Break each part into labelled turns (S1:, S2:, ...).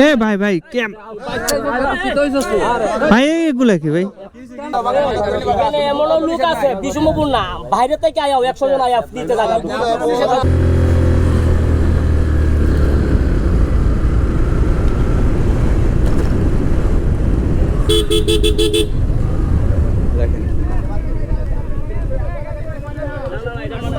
S1: এ ভাই ভাই কেম? ভাই এগুলা কি ভাই?
S2: এমনও লোক আছে বিষমপুর না বাইরে থেকে আয়াও একশো জন আয়া থাকা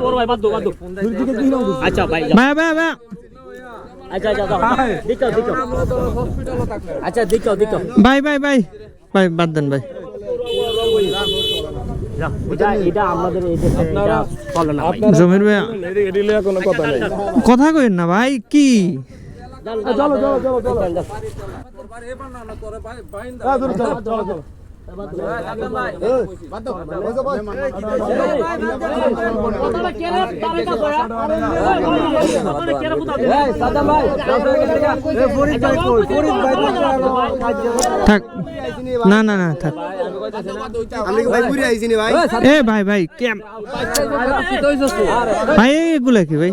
S2: বড় আচ্ছা ভাই
S1: ভাই ভাই ভাই।
S2: আচ্ছা আচ্ছা আচ্ছা
S1: ভাই ভাই ভাই ভাই বাদ দেন ভাই। জমির ভাই কথা কইন না ভাই কি?
S2: চলো চলো চলো চলো।
S1: থাক। না না না থাক।
S3: আমি ভাই ভাই?
S1: ভাই কেম? ভাই এগুলা কি ভাই?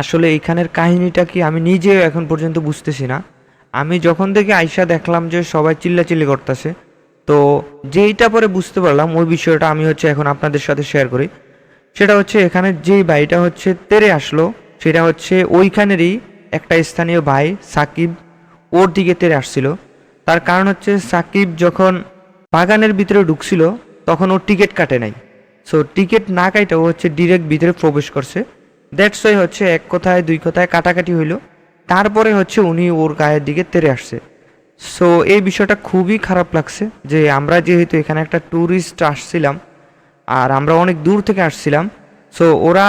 S4: আসলে এইখানের কাহিনীটা কি আমি নিজেও এখন পর্যন্ত বুঝতেছি না। আমি যখন থেকে আয়সা দেখলাম যে সবাই চিল্লাচিল্লি করতেছে, তো যেইটা পরে বুঝতে পারলাম ওই বিষয়টা আমি হচ্ছে এখন আপনাদের সাথে শেয়ার করি। সেটা হচ্ছে এখানে যেই ভাইটা হচ্ছে তেরে আসলো, সেটা হচ্ছে ওইখানেরই একটা স্থানীয় ভাই, সাকিব, ওর দিকে তেরে আসছিল। তার কারণ হচ্ছে সাকিব যখন বাগানের ভিতরে ঢুকছিল, তখন ও টিকিট কাটে নাই। সো টিকিট না কাইটা ও হচ্ছে ডিরেক্ট ভিতরে প্রবেশ করছে। দ্যাটস ওয়াই হচ্ছে এক কথায়, দুই কথায় কাটাকাটি হইল। তারপরে হচ্ছে উনি ওর গায়ের দিকে তেরে আসছে। সো এই বিষয়টা খুবই খারাপ লাগছে যে আমরা যেহেতু এখানে একটা ট্যুরিস্ট আসছিলাম, আর আমরা অনেক দূর থেকে আসছিলাম সো ওরা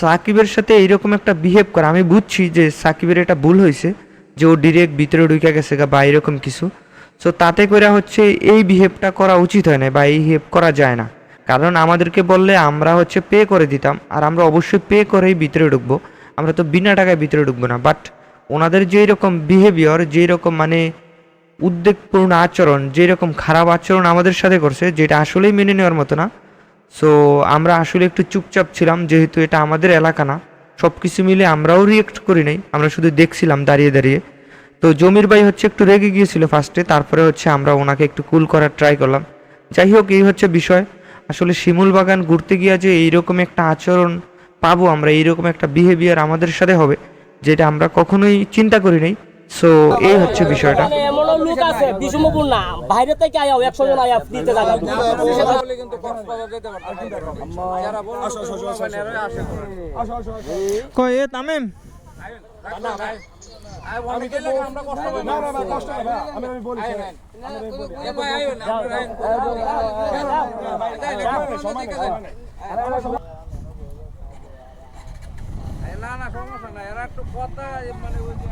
S4: সাকিবের সাথে এইরকম একটা বিহেভ করে। আমি বুঝছি যে সাকিবের এটা ভুল হয়েছে, যে ও ডিরেক্ট ভিতরে ঢুকে গেছে বা এরকম কিছু। সো তাতে করে হচ্ছে এই বিহেভটা করা উচিত হয় না বা এই বিহেভ করা যায় না। কারণ আমাদেরকে বললে আমরা হচ্ছে পে করে দিতাম, আর আমরা অবশ্যই পে করেই ভিতরে ঢুকবো। আমরা তো বিনা টাকায় ভিতরে ঢুকবো না বাট ওনাদের যেই রকম বিহেভিয়ার যেই রকম মানে উদ্বেগপূর্ণ আচরণ, যেই রকম খারাপ আচরণ আমাদের সাথে করছে, যেটা আসলেই মেনে নেওয়ার মতো না। সো আমরা আসলে একটু চুপচাপ ছিলাম, যেহেতু এটা আমাদের এলাকা না সব কিছু মিলে আমরাও রিয়েক্ট করি নাই, আমরা শুধু দেখছিলাম দাঁড়িয়ে দাঁড়িয়ে। তো জমির ভাই হচ্ছে একটু রেগে গিয়েছিল ফার্স্টে তারপরে হচ্ছে আমরা ওনাকে একটু কুল করার ট্রাই করলাম। যাই হোক, এই হচ্ছে বিষয়। আসলে শিমুল বাগান ঘুরতে গিয়া যে এইরকম একটা আচরণ পাবো আমরা এইরকম একটা বিহেভিয়ার আমাদের সাথে হবে যেটা আমরা কখনোই চিন্তা করি নাই। সো এই হচ্ছে বিষয়টা।
S2: এখানে এমনও লোক আছে বিষমপুর না বাইরে থেকে আয়াও একশো জন আয়া দিতে থাকা
S1: কয় এ তামেম?
S5: না না সমস্যা না এরা একটু কথা মানে ওই যে